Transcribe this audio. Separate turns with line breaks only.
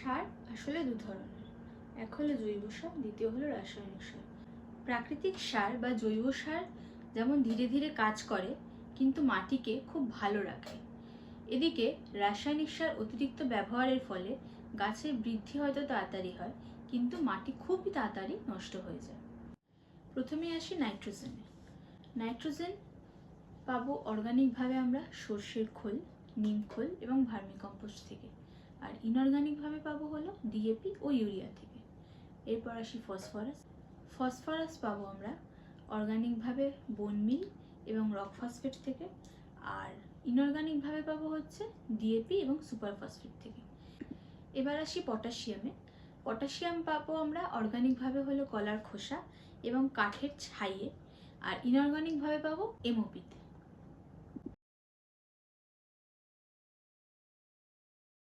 সার আসলে দু ধরনের। এক হলো জৈব সার, দ্বিতীয় হলো রাসায়নিক সার। প্রাকৃতিক সার বা জৈব সার যেমন ধীরে ধীরে কাজ করে, কিন্তু মাটিকে খুব ভালো রাখে। এদিকে রাসায়নিক সার অতিরিক্ত ব্যবহারের ফলে গাছের বৃদ্ধি হয়তো তাড়াতাড়ি হয়, কিন্তু মাটি খুবই তাড়াতাড়ি নষ্ট হয়ে যায়। প্রথমে আসি নাইট্রোজেনে নাইট্রোজেন পাবো অর্গানিকভাবে আমরা সর্ষের খোল, নিম খোল এবং ভার্মিকম্পোস্ট থেকে। আর ইনঅর্গানিকভাবে পাবো হলো ডিএপি ও ইউরিয়া থেকে। এরপর আসি ফসফরাস ফসফরাস পাবো আমরা অর্গানিকভাবে বোন মিল এবং রক ফসফেট থেকে। আর ইনঅর্গানিকভাবে পাবো হচ্ছে ডিএপি এবং সুপার ফসফেট থেকে। এবার আসি পটাশিয়ামে পটাশিয়াম পাবো আমরা অর্গানিকভাবে হলো কলার খোসা এবং কাঠের ছাইয়ে। আর ইনঅর্গানিকভাবে পাবো এমওপিতে